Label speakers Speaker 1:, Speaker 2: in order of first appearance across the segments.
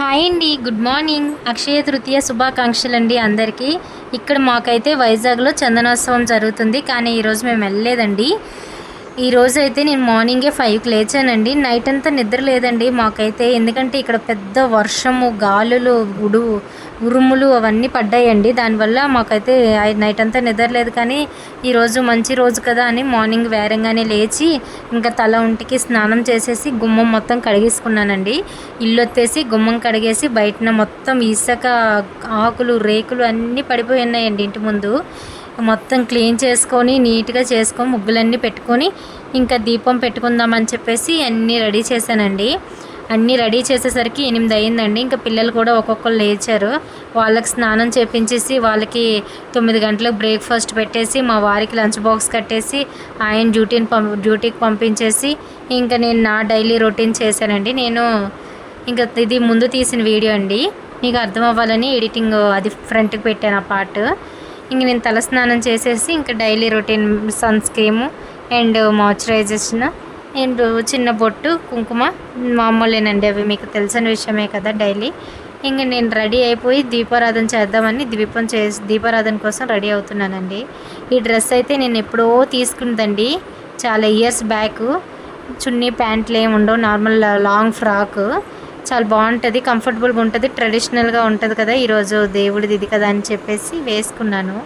Speaker 1: Hi అండి good morning. Akshaya Tritiya శుభాకాంక్షలు అండి అందరికీ. ఇక్కడ మాకైతే వైజాగ్లో చందనోత్సవం జరుగుతుంది కానీ ఈరోజు మేము వెళ్ళలేదండి. ఈ రోజు అయితే నేను మార్నింగే ఫైవ్కి లేచానండి. నైట్ అంతా నిద్ర లేదండి మాకైతే. ఎందుకంటే ఇక్కడ పెద్ద వర్షము గాలులు ఉడు ఉరుములు అవన్నీ పడ్డాయండి. దానివల్ల మాకైతే నైట్ అంతా నిద్ర లేదు. కానీ ఈరోజు మంచి రోజు కదా అని మార్నింగ్ వేరంగానే లేచి ఇంకా తల ఒంటికి స్నానం చేసేసి గుమ్మం మొత్తం కడిగేసుకున్నానండి. ఇల్లు వచ్చేసి గుమ్మం కడిగేసి బయటన మొత్తం ఇసుక ఆకులు రేకులు అన్నీ పడిపోయి ఉన్నాయండి ఇంటి ముందు. మొత్తం క్లీన్ చేసుకొని నీట్గా చేసుకొని ముగ్గులన్నీ పెట్టుకొని ఇంకా దీపం పెట్టుకుందామని చెప్పేసి అన్నీ రెడీ చేశానండి. అన్నీ రెడీ చేసేసరికి ఎనిమిది అయిందండి. ఇంకా పిల్లలు కూడా ఒక్కొక్కరు లేచారు. వాళ్ళకి స్నానం చేపించేసి వాళ్ళకి తొమ్మిది గంటలకు బ్రేక్ఫాస్ట్ పెట్టేసి మా వారికి లంచ్ బాక్స్ కట్టేసి ఆయన డ్యూటీని పం డ్యూటీకి పంపించేసి ఇంకా నేను నా డైలీ రొటీన్ చేశానండి. నేను ఇంకా ఇది ముందు తీసిన వీడియో అండి. మీకు అర్థం అవ్వాలని ఎడిటింగ్ అది ఫ్రంట్కి పెట్టాను ఆ పార్ట్. ఇంక నేను తలస్నానం చేసేసి ఇంకా daily routine sunscreen and moisturization and చిన్న బొట్టు కుంకుమ మామూలేనండి అవి మీకు తెలిసిన విషయమే కదా డైలీ. ఇంక నేను రెడీ అయిపోయి దీపారాధన చేద్దామని దీపం చేసి దీపారాధన కోసం రెడీ అవుతున్నానండి. ఈ డ్రెస్ అయితే నేను ఎప్పుడో తీసుకుందండి చాలా ఇయర్స్ బ్యాక్. చున్నీ ప్యాంట్లు ఏమి ఉండవు నార్మల్ లాంగ్ ఫ్రాక్. చాలా బాగుంటుంది కంఫర్టబుల్గా ఉంటుంది ట్రెడిషనల్గా ఉంటుంది కదా ఈరోజు దేవుడిది ఇది కదా అని చెప్పేసి వేసుకున్నాను.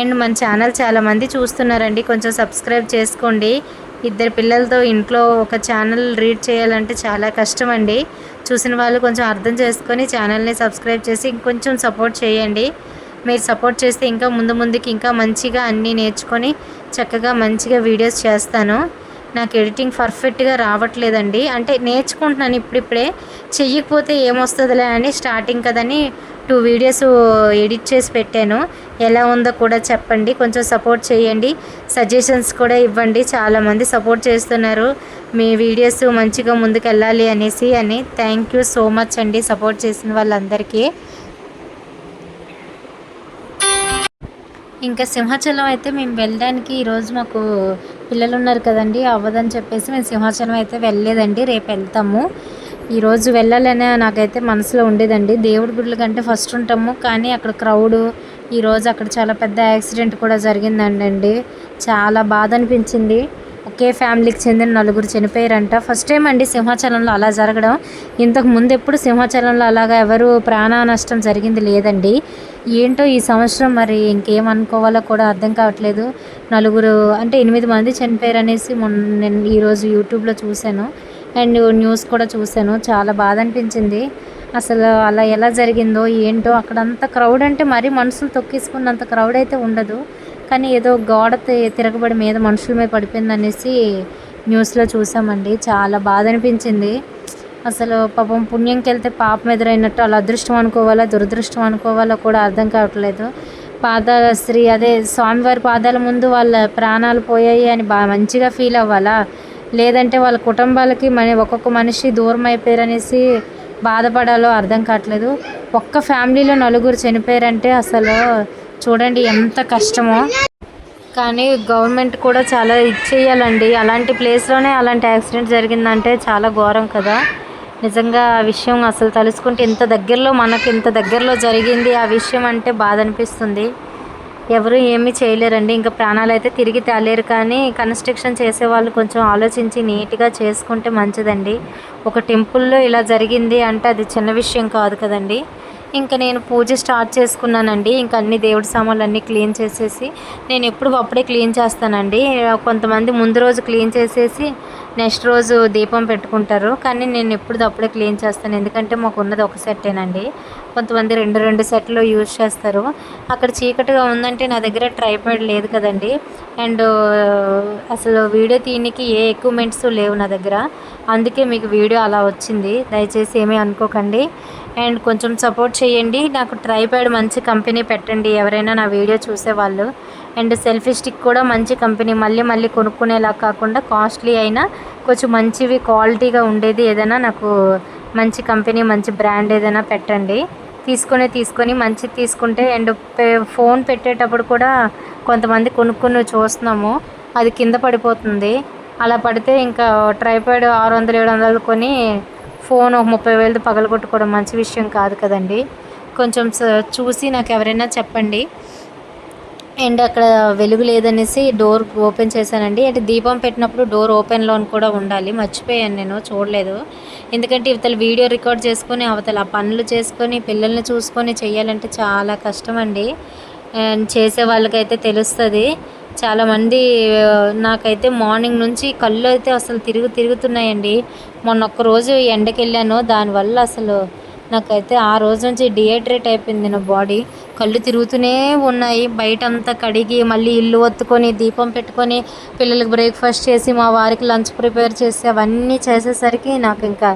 Speaker 1: అండ్ మన ఛానల్ చాలామంది చూస్తున్నారండి కొంచెం సబ్స్క్రైబ్ చేసుకోండి. ఇద్దరు పిల్లలతో ఇంట్లో ఒక ఛానల్ రీడ్ చేయాలంటే చాలా కష్టం అండి. చూసిన వాళ్ళు కొంచెం అర్థం చేసుకొని ఛానల్ని సబ్స్క్రైబ్ చేసి ఇంకొంచెం సపోర్ట్ చేయండి. మీరు సపోర్ట్ చేస్తే ఇంకా ముందు ముందుకి ఇంకా మంచిగా అన్నీ నేర్చుకొని చక్కగా మంచిగా వీడియోస్ చేస్తాను. నాకు ఎడిటింగ్ పర్ఫెక్ట్గా రావట్లేదండి. అంటే నేర్చుకుంటున్నాను ఇప్పుడిప్పుడే. చెయ్యకపోతే ఏమొస్తుందిలే అని స్టార్టింగ్ కదని టూ వీడియోస్ ఎడిట్ చేసి పెట్టాను. ఎలా ఉందో కూడా చెప్పండి. కొంచెం సపోర్ట్ చేయండి. సజెషన్స్ కూడా ఇవ్వండి. చాలామంది సపోర్ట్ చేస్తున్నారు. మీ వీడియోస్ మంచిగా ముందుకు వెళ్ళాలి అనేసి అని థ్యాంక్ యూ సో మచ్ అండి సపోర్ట్ చేసిన వాళ్ళందరికీ. ఇంకా సింహాచలం అయితే మేము వెళ్ళడానికి ఈరోజు మాకు పిల్లలు ఉన్నారు కదండి అవ్వదని చెప్పేసి మేము సింహాచలం అయితే వెళ్ళలేదండి రేపు వెళ్తాము. ఈరోజు వెళ్ళాలనే నాకైతే మనసులో ఉండేదండి. దేవుడి గుడ్ల కంటే ఫస్ట్ ఉంటాము కానీ అక్కడ క్రౌడ్ ఈరోజు అక్కడ చాలా పెద్ద యాక్సిడెంట్ కూడా జరిగిందండి. చాలా బాధ అనిపించింది. ఒకే ఫ్యామిలీకి చెందిన నలుగురు చనిపోయారంట. ఫస్ట్ టైం అండి సింహాచలంలో అలా జరగడం. ఇంతకు ముందు ఎప్పుడు సింహాచలంలో అలాగా ఎవరు ప్రాణ నష్టం జరిగింది లేదండి. ఏంటో ఈ సంవత్సరం మరి ఇంకేమనుకోవాలో కూడా అర్థం కావట్లేదు. నలుగురు అంటే ఎనిమిది మంది చనిపోయారు అనేసి మొన్న నేను ఈరోజు యూట్యూబ్లో చూశాను. అండ్ న్యూస్ కూడా చూశాను. చాలా బాధ అనిపించింది. అసలు అలా ఎలా జరిగిందో ఏంటో అక్కడంతా క్రౌడ్ అంటే మరీ మనుషులు తొక్కేసుకున్నంత క్రౌడ్ అయితే ఉండదు. కానీ ఏదో గోడ తిరగబడి మీద మనుషుల మీద పడిపోయింది అనేసి న్యూస్లో చూసామండి. చాలా బాధ అనిపించింది. అసలు పాపం పుణ్యంకి వెళ్తే పాపం ఎదురైనట్టు అలా అదృష్టం అనుకోవాలా దురదృష్టం అనుకోవాలా కూడా అర్థం కావట్లేదు. పాదాల శ్రీ అదే స్వామివారి పాదాల ముందు వాళ్ళ ప్రాణాలు పోయాయి అని బాగా మంచిగా ఫీల్ అవ్వాలా? లేదంటే వాళ్ళ కుటుంబాలకి మన ఒక్కొక్క మనిషి దూరం అయిపోయారనేసి బాధపడాలో అర్థం కావట్లేదు. ఒక్క ఫ్యామిలీలో నలుగురు చనిపోయారంటే అసలు చూడండి ఎంత కష్టమో. కానీ గవర్నమెంట్ కూడా చాలా ఇచ్చేయాలండి అలాంటి ప్లేస్లోనే అలాంటి యాక్సిడెంట్ జరిగిందంటే చాలా ఘోరం కదా. నిజంగా ఆ విషయం అసలు తలుసుకుంటే ఇంత దగ్గరలో మనకు ఇంత దగ్గరలో జరిగింది ఆ విషయం అంటే బాధ అనిపిస్తుంది. ఎవరు ఏమీ చేయలేరండి. ఇంకా ప్రాణాలు అయితే తిరిగి తేలేరు. కానీ కన్స్ట్రక్షన్ చేసే వాళ్ళు కొంచెం ఆలోచించి నీట్గా చేసుకుంటే మంచిదండి. ఒక టెంపుల్లో ఇలా జరిగింది అంటే అది చిన్న విషయం కాదు కదండి. ఇంకా నేను పూజ స్టార్ట్ చేసుకున్నానండి. ఇంకా అన్ని దేవుడి సామాన్లు అన్నీ క్లీన్ చేసేసి నేను ఎప్పుడు అప్పుడే క్లీన్ చేస్తానండి. కొంతమంది ముందు రోజు క్లీన్ చేసేసి నెక్స్ట్ రోజు దీపం పెట్టుకుంటారు. కానీ నేను ఎప్పుడు అప్పుడే క్లీన్ చేస్తాను. ఎందుకంటే మాకు ఉన్నది ఒక సెట్టేనండి. కొంతమంది రెండు రెండు సెట్లు యూజ్ చేస్తారు. అక్కడ చీకటిగా ఉందంటే నా దగ్గర ట్రైపాడ్ లేదు కదండి. అండ్ అసలు వీడియో తీయనికి ఏ ఎక్విప్మెంట్స్ లేవు నా దగ్గర. అందుకే మీకు వీడియో అలా వచ్చింది. దయచేసి ఏమీ అనుకోకండి. అండ్ కొంచెం సపోర్ట్ చేయండి. నాకు ట్రైప్యాడ్ మంచి కంపెనీ పెట్టండి. ఎవరైనా నా వీడియో చూసేవాళ్ళు. అండ్ సెల్ఫీ స్టిక్ కూడా మంచి కంపెనీ. మళ్ళీ మళ్ళీ కొనుక్కునేలా కాకుండా కాస్ట్లీ అయినా కొంచెం మంచివి క్వాలిటీగా ఉండేది ఏదైనా నాకు మంచి కంపెనీ మంచి బ్రాండ్ ఏదైనా పెట్టండి. తీసుకొని తీసుకొని మంచిది తీసుకుంటే అండ్ పే- ఫోన్ పెట్టేటప్పుడు కూడా కొంతమంది కొనుక్కుని చూస్తున్నాము. అది కింద పడిపోతుంది. అలా పడితే ఇంకా ట్రైపాడ్ ఆరు వందలు ఏడు వందలు కొని ఫోన్ ఒక ముప్పై వేలది పగలగొట్టుకోవడం మంచి విషయం కాదు కదండి. కొంచెం స- చూసి నాకు ఎవరైనా చెప్పండి. అండ్ అక్కడ వెలుగు లేదనేసి డోర్ ఓపెన్ చేశానండి. అంటే దీపం పెట్టినప్పుడు డోర్ ఓపెన్లో కూడా ఉండాలి. మర్చిపోయాను నేను చూడలేదు. ఎందుకంటే ఇవతల వీడియో రికార్డ్ చేసుకొని అవతల ఆ పనులు చేసుకొని పిల్లల్ని చూసుకొని చేయాలంటే చాలా కష్టం అండి అండ్ చేసే వాళ్ళకైతే తెలుస్తుంది. చాలామంది నాకైతే మార్నింగ్ నుంచి కళ్ళు అయితే అసలు తిరుగు తిరుగుతున్నాయండి. మొన్న ఒక్క రోజు ఎండకి వెళ్ళాను దానివల్ల అసలు నాకైతే ఆ రోజు నుంచి డిహైడ్రేట్ అయిపోయింది నా బాడీ. కళ్ళు తిరుగుతూనే ఉన్నాయి. బయట అంతా కడిగి మళ్ళీ ఇల్లు ఒత్తుకొని దీపం పెట్టుకొని పిల్లలకి బ్రేక్ఫాస్ట్ చేసి మా వారికి లంచ్ ప్రిపేర్ చేసి అవన్నీ చేసేసరికి నాకు ఇంకా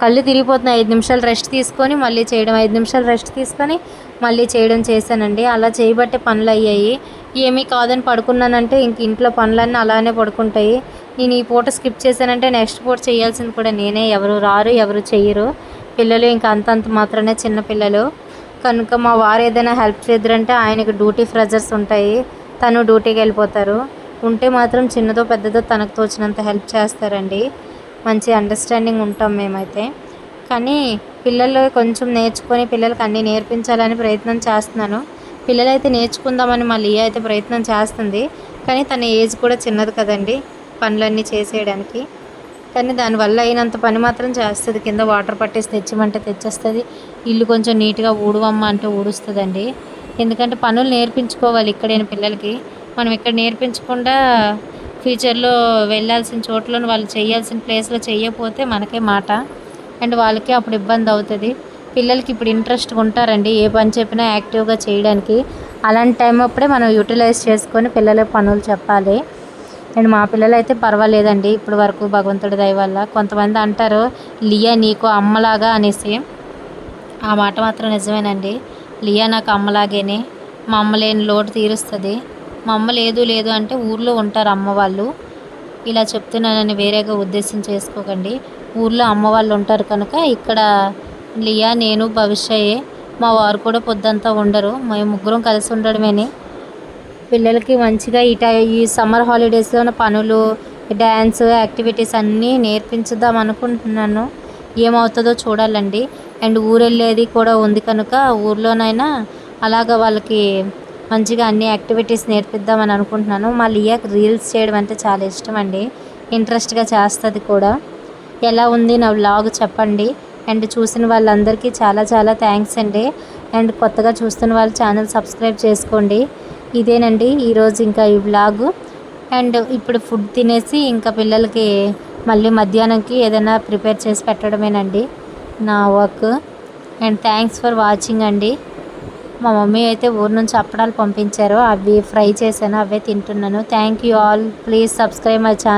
Speaker 1: కళ్ళు తిరిగిపోతున్నాయి ఐదు నిమిషాలు రెస్ట్ తీసుకొని మళ్ళీ చేయడం ఐదు నిమిషాలు రెస్ట్ తీసుకొని మళ్ళీ చేయడం చేశానండి. అలా చేయబట్టే పనులు అయ్యాయి. ఏమీ కాదని పడుకున్నానంటే ఇంక ఇంట్లో పనులన్నీ అలానే పడుకుంటాయి. నేను ఈ పూట స్కిప్ చేశానంటే నెక్స్ట్ పూట చేయాల్సింది కూడా నేనే. ఎవరు రారు ఎవరు చెయ్యరు. పిల్లలు ఇంకా అంతంత మాత్రమే చిన్న పిల్లలు. కనుక మా వారు ఏదైనా హెల్ప్ చేద్దరంటే ఆయనకి డ్యూటీ ప్రెజర్స్ ఉంటాయి. తను డ్యూటీకి వెళ్ళిపోతారు. ఉంటే మాత్రం చిన్నదో పెద్దదో తనకు తోచినంత హెల్ప్ చేస్తారండి. మంచి అండర్స్టాండింగ్ ఉంటాం మేమైతే. కానీ పిల్లలు కొంచెం నేర్చుకొని పిల్లలకి అన్నీ నేర్పించాలని ప్రయత్నం చేస్తున్నాను. పిల్లలైతే నేర్చుకుందామని మా లియా అయితే ప్రయత్నం చేస్తుంది. కానీ తన ఏజ్ కూడా చిన్నది కదండి పనులన్నీ చేసేయడానికి. కానీ దానివల్ల అయినంత పని మాత్రం చేస్తుంది. కింద వాటర్ పట్టేసి తెచ్చిమంటే తెచ్చేస్తుంది. ఇల్లు కొంచెం నీట్గా ఊడవమ్మ అంటే ఊడుస్తుందండి. ఎందుకంటే పనులు నేర్పించుకోవాలి ఇక్కడైన పిల్లలకి. మనం ఇక్కడ నేర్పించకుండా ఫ్యూచర్లో వెళ్ళాల్సిన చోట్లను వాళ్ళు చేయాల్సిన ప్లేస్లో చేయకపోతే మనకే మాట. అండ్ వాళ్ళకే అప్పుడు ఇబ్బంది అవుతుంది. పిల్లలకి ఇప్పుడు ఇంట్రెస్ట్గా ఉంటారండి. ఏ పని చెప్పినా యాక్టివ్గా చేయడానికి. అలాంటి టైం అప్పుడే మనం యూటిలైజ్ చేసుకొని పిల్లల పనులు చెప్పాలి. అండ్ మా పిల్లలు అయితే పర్వాలేదండి. ఇప్పుడు వరకు భగవంతుడి దయ వల్ల. కొంతమంది అంటారు లియా నీకు అమ్మలాగా అనేసి. ఆ మాట మాత్రం నిజమేనండి. లియా నాకు అమ్మలాగేనే. మా అమ్మ లేని లోటు తీరుస్తుంది. మా అమ్మ లేదు లేదు అంటే ఊర్లో ఉంటారు అమ్మ వాళ్ళు. ఇలా చెప్తున్నానని వేరేగా ఉద్దేశం చేసుకోకండి. ఊర్లో అమ్మ వాళ్ళు ఉంటారు కనుక ఇక్కడ లియా నేను భవిష్యయే మా వారు కూడా పొద్దంతా ఉండరు. మేము ముగ్గురం కలిసి ఉండడమేని. పిల్లలకి మంచిగా ఈ టై ఈ సమ్మర్ హాలిడేస్లో పనులు డ్యాన్స్ యాక్టివిటీస్ అన్నీ నేర్పించుదాం అనుకుంటున్నాను. ఏమవుతుందో చూడాలండి. అండ్ ఊరు వెళ్ళేది కూడా ఉంది కనుక ఊర్లోనైనా అలాగ వాళ్ళకి మంచిగా అన్ని యాక్టివిటీస్ నేర్పిద్దామని అనుకుంటున్నాను. మా లియాకి రీల్స్ చేయడం అంటే చాలా ఇష్టం అండి ఇంట్రెస్ట్గా చేస్తుంది కూడా. ఎలా ఉంది? నా వ్లాగ్ చెప్పండి. అండ్ చూసిన వాళ్ళందరికీ చాలా చాలా థ్యాంక్స్ అండి. అండ్ కొత్తగా చూస్తున్న వాళ్ళు ఛానల్ సబ్స్క్రైబ్ చేసుకోండి. ఇదేనండి ఈరోజు ఇంకా ఈ వ్లాగ్. అండ్ ఇప్పుడు ఫుడ్ తినేసి ఇంకా పిల్లలకి మళ్ళీ మధ్యాహ్నంకి ఏదైనా ప్రిపేర్ చేసి పెట్టడమేనండి నా work. And thanks for watching అండి. మా మమ్మీ అయితే ఊరు నుంచి అప్పడాలు పంపించారు. అవి ఫ్రై చేశాను అవే తింటున్నాను. Thank you all please subscribe my channel